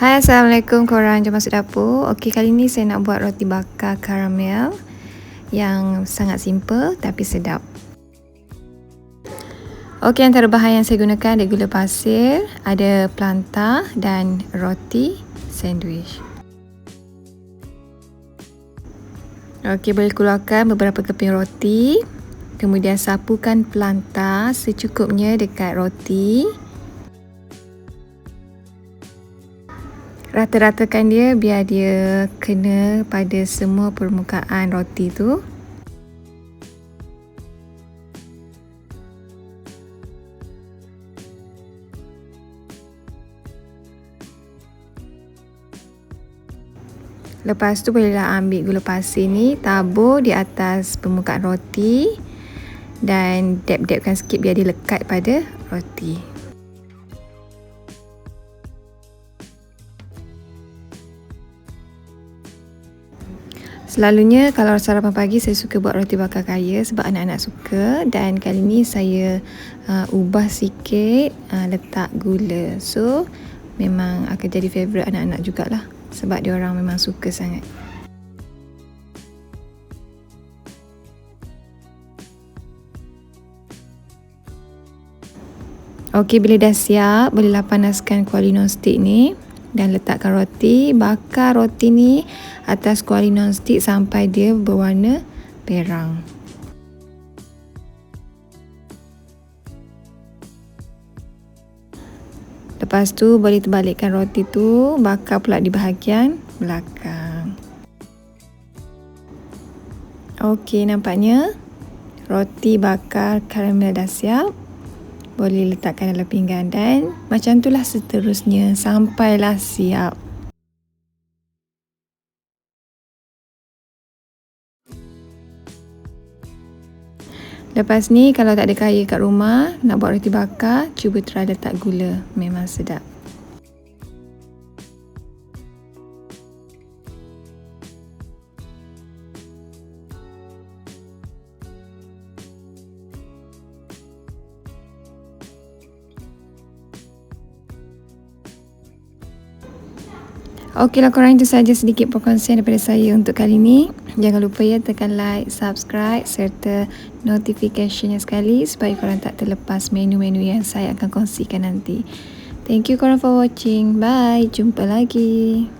Hai Assalamualaikum korang. Jom masuk dapur. Okey kali ni saya nak buat roti bakar karamel Yang sangat simple tapi sedap. Okey antara bahan yang saya gunakan ada gula pasir Ada planta dan roti sandwich. Okey boleh keluarkan beberapa keping roti Kemudian sapukan planta secukupnya dekat roti rata-ratakan dia biar dia kena pada semua permukaan roti tu Lepas tu bolehlah ambil gula pasir ni tabur di atas permukaan roti dan dab-dabkan sikit biar dia lekat pada roti. Selalunya kalau sarapan pagi saya suka buat roti bakar kaya sebab anak-anak suka dan kali ni saya uh, ubah sikit uh, letak gula. So memang akan jadi favourite anak-anak jugalah sebab dia orang memang suka sangat. Okey bila dah siap bolehlah panaskan kuali non-stick ni dan letakkan roti. Bakar roti ni atas kuali non-stick sampai dia berwarna perang. Lepas tu boleh terbalikkan roti tu bakar pula di bahagian belakang. Okey nampaknya roti bakar karamel dah siap boleh letakkan dalam pinggan dan macam itulah seterusnya sampailah siap. Lepas ni kalau tak ada kaya kat rumah nak buat roti bakar cuba try letak gula memang sedap. Okeylah korang itu saja sedikit perkongsian daripada saya untuk kali ini. Jangan lupa ya tekan like, subscribe serta notificationnya sekali supaya korang tak terlepas menu-menu yang saya akan kongsikan nanti. Thank you korang for watching. Bye. Jumpa lagi.